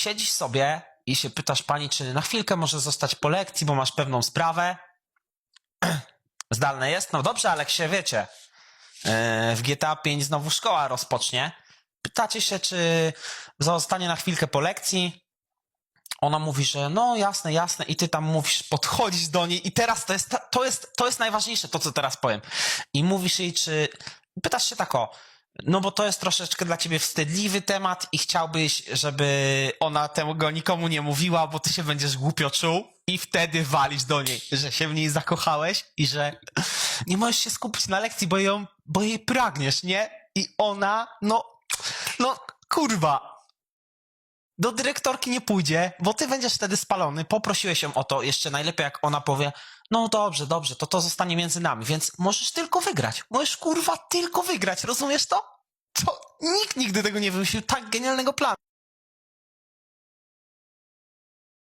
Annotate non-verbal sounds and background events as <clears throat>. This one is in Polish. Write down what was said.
siedzisz sobie i się pytasz pani, czy na chwilkę może zostać po lekcji, bo masz pewną sprawę. <clears throat> Zdalne jest? No dobrze, ale się wiecie, e, w GTA 5 znowu szkoła rozpocznie. Pytacie się, czy zostanie na chwilkę po lekcji. Ona mówi, że no jasne, jasne i ty tam mówisz, podchodzisz do niej i teraz to jest, to jest, to jest najważniejsze, to co teraz powiem. I mówisz jej, czy, pytasz się tak o, no bo to jest troszeczkę dla ciebie wstydliwy temat i chciałbyś, żeby ona tego nikomu nie mówiła, bo ty się będziesz głupio czuł i wtedy walisz do niej, że się w niej zakochałeś i że nie możesz się skupić na lekcji, bo ją, bo jej pragniesz, nie? I ona, no, no, kurwa, do dyrektorki nie pójdzie, bo ty będziesz wtedy spalony. Poprosiłeś ją o to, jeszcze najlepiej jak ona powie, no dobrze, dobrze, to to zostanie między nami, więc możesz tylko wygrać. Możesz kurwa tylko wygrać, rozumiesz to? To nikt nigdy tego nie wymyślił, tak genialnego planu.